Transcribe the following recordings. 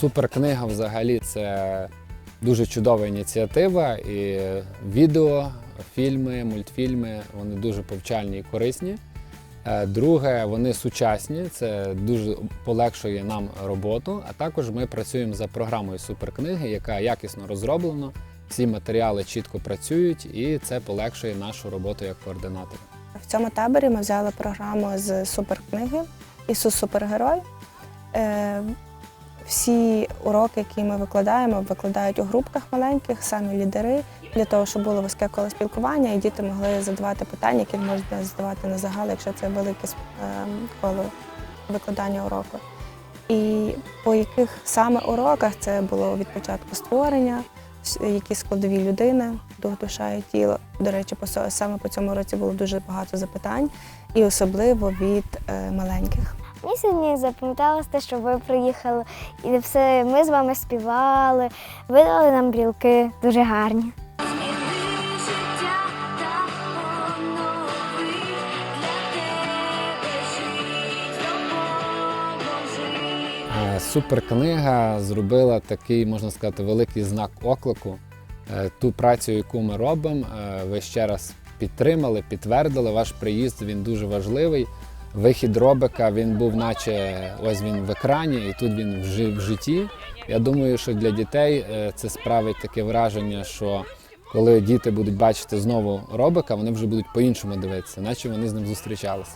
Суперкнига взагалі це дуже чудова ініціатива. І відео, фільми, мультфільми вони дуже повчальні і корисні. Е, Друге, вони сучасні, це дуже полегшує нам роботу. А також ми працюємо за програмою суперкниги, яка якісно розроблена. Всі матеріали чітко працюють, і це полегшує нашу роботу як координатора. В цьому таборі ми взяли програму з суперкниги Ісус Супергерой. Всі уроки, які ми викладаємо, викладають у групках маленьких, самі лідери, для того, щоб було вузьке коло спілкування, і діти могли задавати питання, які можна задавати на загал, якщо це велике ем, коло викладання уроку. І по яких саме уроках це було від початку створення, які складові людини, дух, душа і тіло. До речі, саме по цьому році було дуже багато запитань, і особливо від е, маленьких. Мені сьогодні запам'яталося те, що ви приїхали, і все, ми з вами співали, ви дали нам брілки дуже гарні. Е, Суперкнига зробила такий, можна сказати, великий знак оклику. Е, Ту працю, яку ми робимо, е, ви ще раз підтримали, підтвердили. Ваш приїзд він дуже важливий. Вихід робика він був, наче ось він в екрані, і тут він в жи- в житті. Я думаю, що для дітей е, це справить таке враження, що коли діти будуть бачити знову робика, вони вже будуть по-іншому дивитися, наче вони з ним зустрічалися.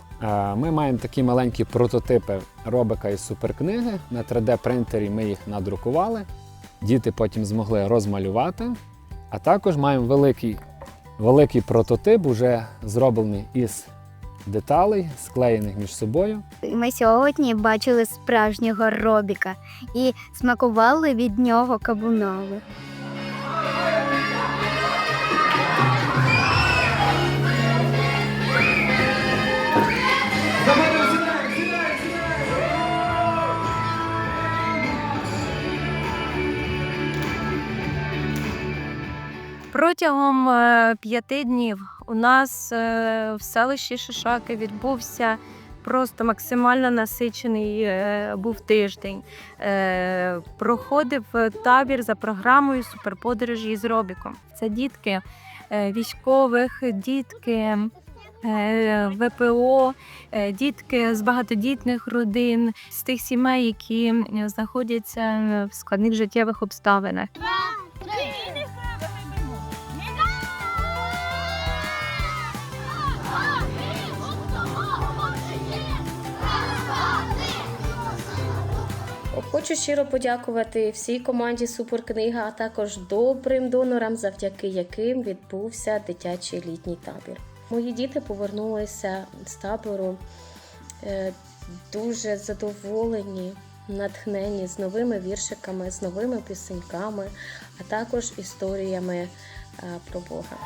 Ми маємо такі маленькі прототипи робика із суперкниги. На 3D-принтері ми їх надрукували. Діти потім змогли розмалювати. А також маємо великий, великий прототип, уже зроблений із деталей, склеєних між собою. Ми сьогодні бачили справжнього робіка і смакували від нього кабунови. Протягом е, п'яти днів у нас е, в селищі Шишаки відбувся просто максимально насичений е, був тиждень. Проходив табір за програмою суперподорожі з Робіком. Це дітки військових, дітки. ВПО, дітки з багатодітних родин, з тих сімей, які знаходяться в складних життєвих обставинах. Хочу щиро подякувати всій команді Суперкнига, а також добрим донорам, завдяки яким відбувся дитячий літній табір. Мої діти повернулися з табору е, дуже задоволені, натхнені з новими віршиками, з новими пісеньками, а також історіями е, про Бога.